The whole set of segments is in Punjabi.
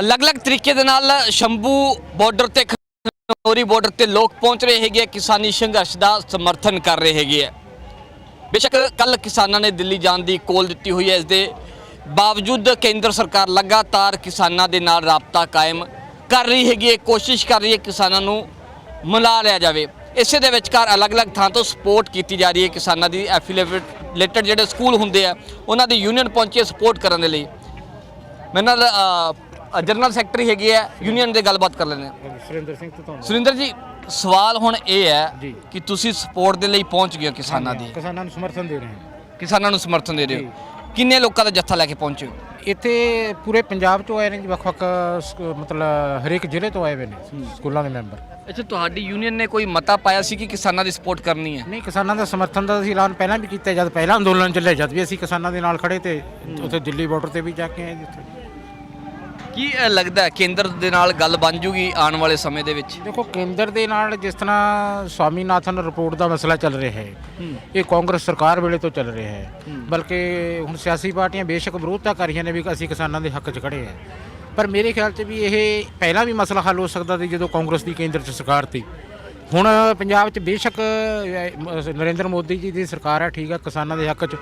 ਅਲੱਗ-ਅਲੱਗ ਤਰੀਕੇ ਦੇ ਨਾਲ ਸ਼ੰਭੂ ਬਾਰਡਰ ਤੇ ਖਨੌਰੀ ਬਾਰਡਰ ਤੇ ਲੋਕ ਪਹੁੰਚ ਰਹੇ ਹੈਗੇ ਆ, ਕਿਸਾਨੀ ਸੰਘਰਸ਼ ਦਾ ਸਮਰਥਨ ਕਰ ਰਹੇ ਹੈਗੇ ਆ। ਬੇਸ਼ੱਕ ਕੱਲ ਕਿਸਾਨਾਂ ਨੇ ਦਿੱਲੀ ਜਾਣ ਦੀ ਕੋਲ ਦਿੱਤੀ ਹੋਈ ਹੈ ਇਸ ਦੇ ਬਾਵਜੂਦ ਕੇਂਦਰ ਸਰਕਾਰ ਲਗਾਤਾਰ ਕਿਸਾਨਾਂ ਦੇ ਨਾਲ ਰਾਬਤਾ ਕਾਇਮ ਕਰ ਰਹੀ ਹੈਗੀ ਹੈ ਕੋਸ਼ਿਸ਼ ਕਰ ਰਹੀ ਹੈ ਕਿਸਾਨਾਂ ਨੂੰ ਮਿਲਾ ਲਿਆ ਜਾਵੇ। ਇਸੇ ਦੇ ਵਿਚਕਾਰ ਅਲੱਗ-ਅਲੱਗ ਥਾਂ ਤੋਂ ਸਪੋਰਟ ਕੀਤੀ ਜਾ ਰਹੀ ਹੈ ਕਿਸਾਨਾਂ ਦੀ ਐਫੀਲੀਏਟਡ ਜਿਹੜੇ ਸਕੂਲ ਹੁੰਦੇ ਆ ਉਹਨਾਂ ਦੀ ਯੂਨੀਅਨ ਪਹੁੰਚੀ ਹੈ ਸਪੋਰਟ ਕਰਨ ਦੇ ਲਈ। ਮੇਰੇ ਜਨਰਲ ਸੈਕਟਰੀ ਹੈਗੇ ਆ ਯੂਨੀਅਨ ਦੇ ਗੱਲਬਾਤ ਕਰ ਲੈਂਦੇ ਹਾਂ। ਸੁਰਿੰਦਰ ਸਿੰਘ ਤੋਂ ਸੁਰਿੰਦਰ ਜੀ ਸਵਾਲ ਹੁਣ ਇਹ ਹੈ ਜੀ। ਕਿ ਤੁਸੀਂ ਸਪੋਰਟ ਦੇ ਲਈ ਪਹੁੰਚ ਗਏ ਹੋ ਕਿਸਾਨਾਂ ਦੀ। ਕਿਸਾਨਾਂ ਨੂੰ ਸਮਰਥਨ ਦੇ ਰਹੇ ਹਾਂ। ਕਿਸਾਨਾਂ ਨੂੰ ਸਮਰਥਨ ਦੇ ਰਹੇ ਹੋ। ਕਿੰਨੇ ਲੋਕਾਂ ਦਾ ਜੱਥਾ ਲੈ ਕੇ ਪਹੁੰਚੇ ਹੋ? ਇੱਥੇ ਪੂਰੇ ਪੰਜਾਬ ਚੋਂ ਆਏ ਨੇ ਜੀ ਵੱਖ-ਵੱਖ ਸਕੂ- ਮਤਲਬ ਹਰੇਕ ਜ਼ਿਲ੍ਹੇ ਤੋਂ ਆਏ ਹੋਏ ਨੇ ਸਕੂਲਾਂ ਦੇ ਮੈਂਬਰ। ਅੱਛਾ ਤੁਹਾਡੀ ਯੂਨੀਅਨ ਨੇ ਕੋਈ ਮਤਾ ਪਾਇਆ ਸੀ ਕਿ ਕਿਸਾਨਾਂ ਦੀ ਸਪੋਰਟ ਕਰਨੀ ਹੈ? ਨਹੀਂ ਕਿਸਾਨਾਂ ਦਾ ਸਮਰਥਨ ਦਾ ਅਸੀਂ ਐਲਾਨ ਪਹਿਲਾਂ ਵੀ ਕੀਤਾ ਜਦ ਪਹਿਲਾਂ ਅੰਦੋਲਨ ਚੱਲਿਆ ਜਦ ਵੀ ਅਸੀਂ ਕਿਸਾਨਾਂ ਦੇ ਨਾਲ ਖੜੇ ਤੇ ਉੱਥੇ ਦਿੱਲੀ ਬਾਰਡਰ ਤੇ ਵੀ ਜਾ ਕੇ ਆਏ ਜਿੱਥੇ ਕੀ ਲੱਗਦਾ ਹੈ ਕੇਂਦਰ ਦੇ ਨਾਲ ਗੱਲ ਬਣ ਜੂਗੀ ਆਉਣ ਵਾਲੇ ਸਮੇਂ ਦੇ ਵਿੱਚ? ਦੇਖੋ ਕੇਂਦਰ ਦੇ ਨਾਲ ਜਿਸ ਤਰ੍ਹਾਂ ਸਵਾਮੀਨਾਥਨ ਰਿਪੋਰਟ ਦਾ ਮਸਲਾ ਚੱਲ ਰਿਹਾ ਹੈ ਇਹ ਕਾਂਗਰਸ ਸਰਕਾਰ ਵੇਲੇ ਤੋਂ ਚੱਲ ਰਿਹਾ ਹੈ। ਬਲਕਿ ਹੁਣ ਸਿਆਸੀ ਪਾਰਟੀਆਂ ਬੇਸ਼ੱਕ ਵਿਰੋਧਤਾ ਕਰ ਰਹੀਆਂ ਨੇ ਵੀ ਅਸੀਂ ਕਿਸਾਨਾਂ ਦੇ ਹੱਕ 'ਚ ਖੜੇ ਹਾਂ। ਪਰ ਮੇਰੇ ਖਿਆਲ 'ਚ ਵੀ ਇਹ ਪਹਿਲਾਂ ਵੀ ਮਸਲਾ ਹੱਲ ਹੋ ਸਕਦਾ ਸੀ ਜਦੋਂ ਕਾਂਗਰਸ ਦੀ ਕੇਂਦਰ 'ਚ ਸਰਕਾਰ ਸੀ। ਹੁਣ ਪੰਜਾਬ 'ਚ ਬੇਸ਼ੱਕ ਨਰਿੰਦਰ ਮੋਦੀ ਜੀ ਦੀ ਸਰਕਾਰ ਹੈ ਠੀਕ ਹੈ ਕਿਸਾਨਾਂ ਦੇ ਹੱਕ 'ਚ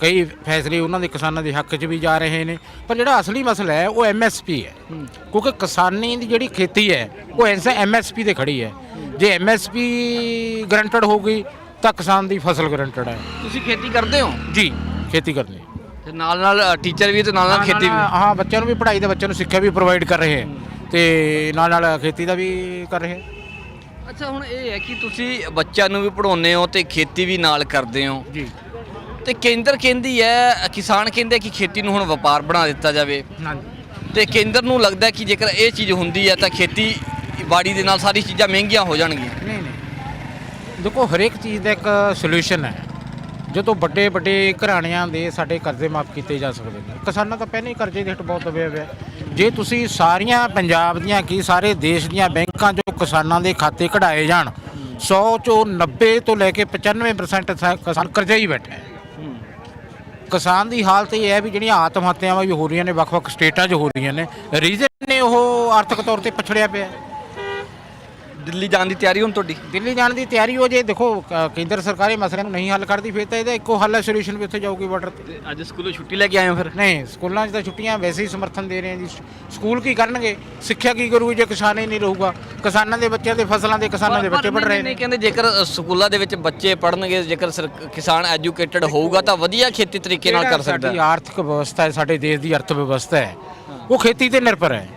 ਕਈ ਫੈਸਲੇ ਉਹਨਾਂ ਦੇ ਕਿਸਾਨਾਂ ਦੇ ਹੱਕ 'ਚ ਵੀ ਜਾ ਰਹੇ ਨੇ। ਪਰ ਜਿਹੜਾ ਅਸਲੀ ਮਸਲਾ ਹੈ ਉਹ ਐਮਐਸਪੀ ਹੈ। ਕਿਉਂਕਿ ਕਿਸਾਨੀ ਦੀ ਜਿਹੜੀ ਖੇਤੀ ਹੈ ਉਹ ਐਸਾ ਐਮਐਸਪੀ ਤੇ ਖੜੀ ਹੈ। ਜੇ ਐਮਐਸਪੀ ਗਰੰਟਡ ਹੋ ਗਈ ਤਾਂ ਕਿਸਾਨ ਦੀ ਫਸਲ ਗਰੰਟਡ ਹੈ। ਤੁਸੀਂ ਖੇਤੀ ਕਰਦੇ ਹੋ? ਜੀ ਖੇਤੀ ਕਰਨੀ ਤੇ ਨਾਲ ਨਾਲ ਟੀਚਰ ਵੀ ਤੇ ਨਾਲ ਨਾਲ ਖੇਤੀ ਵੀ ਹਾਂ? ਬੱਚਿਆਂ ਨੂੰ ਵੀ ਪੜ੍ਹਾਈ ਦੇ ਬੱਚਿਆਂ ਨੂੰ ਸਿੱਖਿਆ ਵੀ ਪ੍ਰੋਵਾਈਡ ਕਰ ਰਹੇ ਹੈ। ਤੇ ਨਾਲ ਨਾਲ ਖੇਤੀ ਦਾ ਵੀ ਕਰ ਰਹੇ ਹੈ। ਅੱਛਾ ਹੁਣ ਇਹ ਹੈ ਕਿ ਤੁਸੀਂ ਬੱਚਿਆਂ ਨੂੰ ਵੀ ਪੜਾਉਂਦੇ ਹੋ ਤੇ ਖੇਤੀ ਵੀ ਨਾਲ ਕਰਦੇ ਹੋ। ਜੀ। ਤੇ ਕੇਂਦਰ ਕਹਿੰਦੀ ਹੈ ਕਿਸਾਨ ਕਹਿੰਦੇ ਕਿ ਖੇਤੀ ਨੂੰ ਹੁਣ ਵਪਾਰ ਬਣਾ ਦਿੱਤਾ ਜਾਵੇ। ਹਾਂਜੀ। ਤੇ ਕੇਂਦਰ ਨੂੰ ਲੱਗਦਾ ਕਿ ਜੇਕਰ ਇਹ ਚੀਜ਼ ਹੁੰਦੀ ਹੈ ਤਾਂ ਖੇਤੀ ਬਾੜੀ ਦੇ ਨਾਲ ਸਾਰੀ ਚੀਜ਼ਾਂ ਮਹਿੰਗੀਆਂ ਹੋ ਜਾਣਗੀਆਂ। ਨਹੀਂ ਨਹੀਂ। ਦੇਖੋ ਹਰੇਕ ਚੀਜ਼ ਦਾ ਇੱਕ ਸੋਲੂਸ਼ਨ ਹੈ। ਜਦੋਂ ਵੱਡੇ ਵੱਡੇ ਘਰਾਣਿਆਂ ਦੇ ਸਾਡੇ ਕਰਜ਼ੇ ਮਾਫ ਕੀਤੇ ਜਾ ਸਕਦੇ ਨੇ, ਕਿਸਾਨਾਂ ਤਾਂ ਪਹਿਲਾਂ ਹੀ ਕਰਜ਼ੇ ਦੇ ਹੇਠ ਬਹੁਤ ਦਬਿਆ ਹੋਇਆ ਜੇ ਤੁਸੀਂ ਸਾਰੀਆਂ ਪੰਜਾਬ ਦੀਆਂ ਕੀ ਸਾਰੇ ਦੇਸ਼ ਦੀਆਂ ਬੈਂਕਾਂ 'ਚੋਂ ਕਿਸਾਨਾਂ ਦੇ ਖਾਤੇ ਕਢਾਏ ਜਾਣ 100 ਚੋਂ 90 ਤੋਂ ਲੈ ਕੇ 95% ਕਿਸਾਨ ਕਰਜ਼ੇ ਹੀ ਬੈਠਾ ਕਿਸਾਨ ਦੀ ਹਾਲਤ ਇਹ ਹੈ ਵੀ ਜਿਹੜੀਆਂ ਆਤਮ ਹੱਤਿਆਵਾਂ ਵੀ ਹੋ ਰਹੀਆਂ ਨੇ, ਵੱਖ-ਵੱਖ ਸਟੇਟਾਂ 'ਚ ਹੋ ਰਹੀਆਂ ਨੇ ਰੀਜ਼ਨ ਨੇ ਉਹ ਆਰਥਿਕ ਤੌਰ ਤੇ ਪਛੜਿਆ ਪਿਆ ਦਿੱਲੀ ਜਾਣ ਦੀ ਤਿਆਰੀ ਹੁਣ ਤੁਹਾਡੀ? ਦਿੱਲੀ ਜਾਣ ਦੀ ਤਿਆਰੀ ਹੋ ਜੇ ਦੇਖੋ ਕ- ਕੇਂਦਰ ਸਰਕਾਰ ਇਹ ਮਸਲੇ ਨੂੰ ਨਹੀਂ ਹੱਲ ਕਰਦੀ ਫਿਰ ਤਾਂ ਇਹਦਾ ਇੱਕੋ ਹੱਲ ਹੈ ਸੋਲੂਸ਼ਨ ਵੀ ਉੱਥੇ ਜਾਊਗੀ ਬਾਰਡਰ ਤੇ। ਅੱਜ ਸਕੂਲੋਂ ਛੁੱਟੀ ਲੈ ਕੇ ਆਏ ਹੋ ਫਿਰ? ਨਹੀਂ ਸਕੂਲਾਂ 'ਚ ਤਾਂ ਛੁੱਟੀਆਂ ਵੈਸੇ ਹੀ ਸਮਰਥਨ ਦੇ ਰਹੇ ਆ ਜੀ। ਸਕੂਲ ਕੀ ਕਰਨਗੇ? ਸਿੱਖਿਆ ਕੀ ਕਰੂਗੀ ਜੇ ਕਿਸਾਨ ਹੀ ਨਹੀਂ ਰਹੂਗਾ? ਕਿਸਾਨਾਂ ਦੇ ਬੱਚਿਆਂ ਦੇ ਫਸਲਾਂ ਦੇ ਕਿਸਾਨਾਂ ਦੇ ਬੱਚੇ ਪੜ ਰਹੇ ਨੇ। ਨਹੀਂ ਕਹਿੰਦੇ ਜੇਕਰ ਅ, ਸਕੂਲਾਂ ਦੇ ਵਿੱਚ ਬੱਚੇ ਪੜਨਗੇ ਜੇਕਰ ਸਰਕ- ਕਿਸਾਨ ਐਜੂਕੇਟਡ ਹੋਊਗਾ ਤਾਂ ਵਧੀਆ ਖੇਤੀ ਤਰੀਕੇ ਨਾਲ ਕਰ ਸਕਦਾ। ਸਾਡੀ ਆਰਥਿਕ ਵਿਵਸਥਾ ਹੈ ਸਾਡੇ ਦੇਸ਼ ਦੀ ਅਰਥ ਵਿਵਸਥਾ ਹੈ ਉਹ ਖੇਤੀ ਤੇ ਨਿਰਭਰ ਹੈ।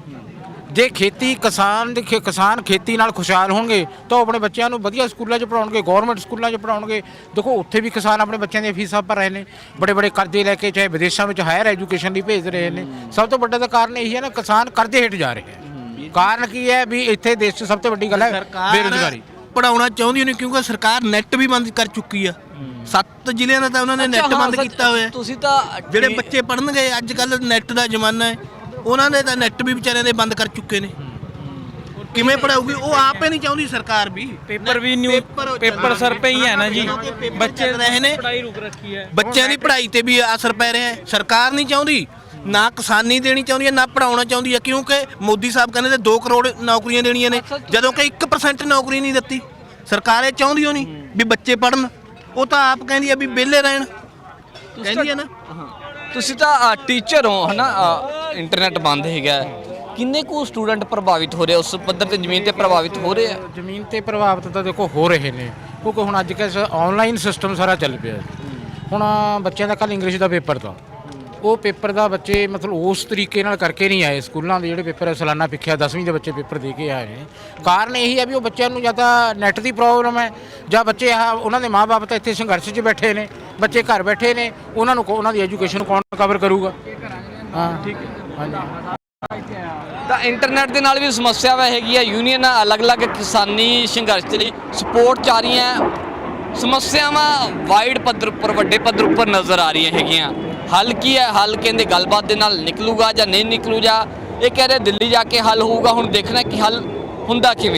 ਜੇ ਖੇਤੀ ਕਿਸਾਨ ਦੇ ਖੇ- ਕਿਸਾਨ ਖੇਤੀ ਨਾਲ ਖੁਸ਼ਹਾਲ ਹੋਣਗੇ ਤਾਂ ਉਹ ਆਪਣੇ ਬੱਚਿਆਂ ਨੂੰ ਵਧੀਆ ਸਕੂਲਾਂ 'ਚ ਪੜਾਉਣਗੇ ਗਵਰਨਮੈਂਟ ਸਕੂਲਾਂ 'ਚ ਪੜਾਉਣਗੇ ਦੇਖੋ ਉੱਥੇ ਵੀ ਕਿਸਾਨ ਆਪਣੇ ਬੱਚਿਆਂ ਦੀਆਂ ਫੀਸਾਂ ਭਰ ਰਹੇ ਨੇ। ਬੜੇ ਬੜੇ ਕਰਜ਼ੇ ਲੈ ਕੇ ਚਾਹੇ ਵਿਦੇਸ਼ਾਂ ਵਿੱਚ ਹਾਇਰ ਐਜੂਕੇਸ਼ਨ ਲਈ ਭੇਜ ਰਹੇ ਨੇ। ਸਭ ਤੋਂ ਵੱਡਾ ਤਾਂ ਕਾਰਨ ਇਹੀ ਹੈ ਨਾ ਕਿਸਾਨ ਕਰਜ਼ੇ ਹੇਠ ਜਾ ਰਹੇ ਹੈ। ਕਾਰਨ ਕੀ ਹੈ ਵੀ ਇੱਥੇ ਦੇਸ਼ 'ਚ ਸਭ ਤੋਂ ਵੱਡੀ ਗੱਲ ਹੈ ਬੇਰੁਜ਼ਗਾਰੀ। ਪੜਾਉਣਾ ਚਾਹੁੰਦੀ ਨਹੀਂ ਕਿਉਂਕਿ ਸਰਕਾਰ ਨੈਟ ਵੀ ਬੰਦ ਕਰ ਚੁੱਕੀ ਆ। ਸੱਤ ਜ਼ਿਲ੍ਹਿਆਂ ਦਾ ਤਾਂ ਉਹਨਾਂ ਨੇ ਨੈਟ ਬੰਦ ਕੀਤਾ ਹੋਇਆ। ਤੁਸੀਂ ਤਾਂ ਜਿਹੜੇ ਬੱਚੇ ਪੜਨਗੇ ਅੱਜ ਕੱਲ ਨੈਟ ਦਾ ਜ਼ਮਾਨਾ ਹੈ। ਉਹਨਾਂ ਦੇ ਤਾਂ ਨੈਟ ਵੀ ਵਿਚਾਰਿਆਂ ਦੇ ਬੰਦ ਕਰ ਚੁੱਕੇ ਨੇ। ਕਿਵੇਂ ਪੜਾਉਗੀ ਉਹ ਆਪੇ ਨਹੀਂ ਚਾਹੁੰਦੀ ਸਰਕਾਰ ਵੀ। ਪੇਪਰ ਵੀ ਨਿਊ ਪੇਪਰ ਸਰ ਪੇ ਹੀ ਹੈ ਨਾ ਜੀ। ਬੱਚੇ ਰਹੇ ਨੇ। ਪੜਾਈ ਰੁਕ ਰੱਖੀ ਹੈ। ਬੱਚਿਆਂ ਦੀ ਪੜ੍ਹਾਈ ਤੇ ਵੀ ਅਸਰ ਪੈ ਰਿਹਾ ਹੈ। ਸਰਕਾਰ ਨਹੀਂ ਚਾਹੁੰਦੀ ਨਾ ਕਿਸਾਨੀ ਦੇਣੀ ਚਾਹੁੰਦੀ ਹੈ ਨਾ ਪੜਾਉਣਾ ਚਾਹੁੰਦੀ ਹੈ ਕਿਉਂਕਿ ਮੋਦੀ ਸਾਹਿਬ ਕਹਿੰਦੇ ਤੇ 2 ਕਰੋੜ ਨੌਕਰੀਆਂ ਦੇਣੀਆਂ ਨੇ। ਜਦੋਂ ਕਿ 1% ਨੌਕਰੀ ਨਹੀਂ ਦਿੱਤੀ। ਸਰਕਾਰ ਇਹ ਚਾਹੁੰਦੀ ਹੋ ਨਹੀਂ ਵੀ ਬੱਚੇ ਪੜਨ ਉਹ ਤਾਂ ਆਪ ਕਹਿੰਦੀ ਹੈ ਵੀ ਵਿਹਲੇ ਰਹਿਣ। ਕਹਿੰਦੀ ਹੈ ਨਾ। ਤੁਸੀਂ ਤਾਂ ਟੀਚਰ ਹੋ ਹਨਾ? ਇੰਟਰਨੈਟ ਬੰਦ ਹੈਗਾ ਕਿੰਨੇ ਕੁ ਸਟੂਡੈਂਟ ਪ੍ਰਭਾਵਿਤ ਹੋ ਰਹੇ ਆ? ਉਸ ਪੱਧਰ ਤੇ ਜ਼ਮੀਨ ਤੇ ਪ੍ਰਭਾਵਿਤ ਹੋ ਰਹੇ ਆ? ਜ਼ਮੀਨ ਤੇ ਪ੍ਰਭਾਵਿਤ ਤਾਂ ਦੇਖੋ ਹੋ ਰਹੇ ਨੇ, ਕਿਉਂਕਿ ਹੁਣ ਅੱਜ ਕੱਲ੍ਹ ਆਨਲਾਈਨ ਸਿਸਟਮ ਸਾਰਾ ਚੱਲ ਪਿਆ ਹੁਣ ਬੱਚਿਆਂ ਦਾ ਕੱਲ ਇੰਗਲਿਸ਼ ਦਾ ਪੇਪਰ ਤਾਂ। ਉਹ ਪੇਪਰ ਦਾ ਬੱਚੇ ਮਤਲਬ ਉਸ ਤਰੀਕੇ ਨਾਲ ਕਰਕੇ ਨਹੀਂ ਆਏ। ਸਕੂਲਾਂ ਦੇ ਜਿਹੜੇ ਪੇਪਰ ਸਾਲਾਨਾ ਪਿੱਖਿਆ 10ਵੀਂ ਦੇ ਬੱਚੇ ਪੇਪਰ ਦੇ ਕੇ ਆਏ ਨੇ। ਕਾਰਨ ਇਹੀ ਹੈ ਵੀ ਉਹ ਬੱਚਿਆਂ ਨੂੰ ਜਾਂ ਤਾਂ ਨੈਟ ਦੀ ਪ੍ਰੋਬਲਮ ਹੈ, ਜਾਂ ਬੱਚੇ ਆ ਉਹਨਾਂ ਦੇ ਮਾਪੇ ਤਾਂ ਇੱਥੇ ਸੰਘਰਸ਼ 'ਚ ਬੈਠੇ ਨੇ। ਬੱਚੇ ਘਰ ਬੈਠੇ ਨੇ, ਉਹਨਾਂ ਨੂੰ ਉਹਨਾਂ ਦੀ ਐਜੂਕੇਸ਼ਨ ਕੌਣ ਕਵਰ ਕਰੂਗਾ? ਹਾਂ ਠੀਕ ਹੈ। ਤਾਂ ਇੰਟਰਨੈਟ ਦੇ ਨਾਲ ਵੀ ਸਮੱਸਿਆਵਾਂ ਹੈਗੀ ਆ ਯੂਨੀਅਨ ਅਲੱਗ-ਅਲੱਗ ਕਿਸਾਨੀ ਸੰਘਰਸ਼ ਦੇ ਲਈ ਸਪੋਰਟ ਚ ਆ ਰਹੀਆਂ। ਸਮੱਸਿਆਵਾਂ ਵਾਈਡ ਪੱਧਰ ਉੱਪਰ, ਵੱਡੇ ਪੱਧਰ ਉੱਪਰ ਨਜ਼ਰ ਆ ਰਹੀਆਂ ਹੈਗੀਆਂ। ਹੱਲ ਕੀ ਹੈ? ਹੱਲ ਕਹਿੰਦੇ ਗੱਲਬਾਤ ਦੇ ਨਾਲ ਨਿਕਲੂਗਾ ਜਾਂ ਨਹੀਂ ਨਿਕਲੂ ਜਾਂ ਇਹ ਕਹਿ ਰਹੇ ਦਿੱਲੀ ਜਾ ਕੇ ਹੱਲ ਹੋਊਗਾ। ਹੁਣ ਦੇਖਣਾ ਕਿ ਹੱਲ ਹੁੰਦਾ ਕਿਵੇਂ?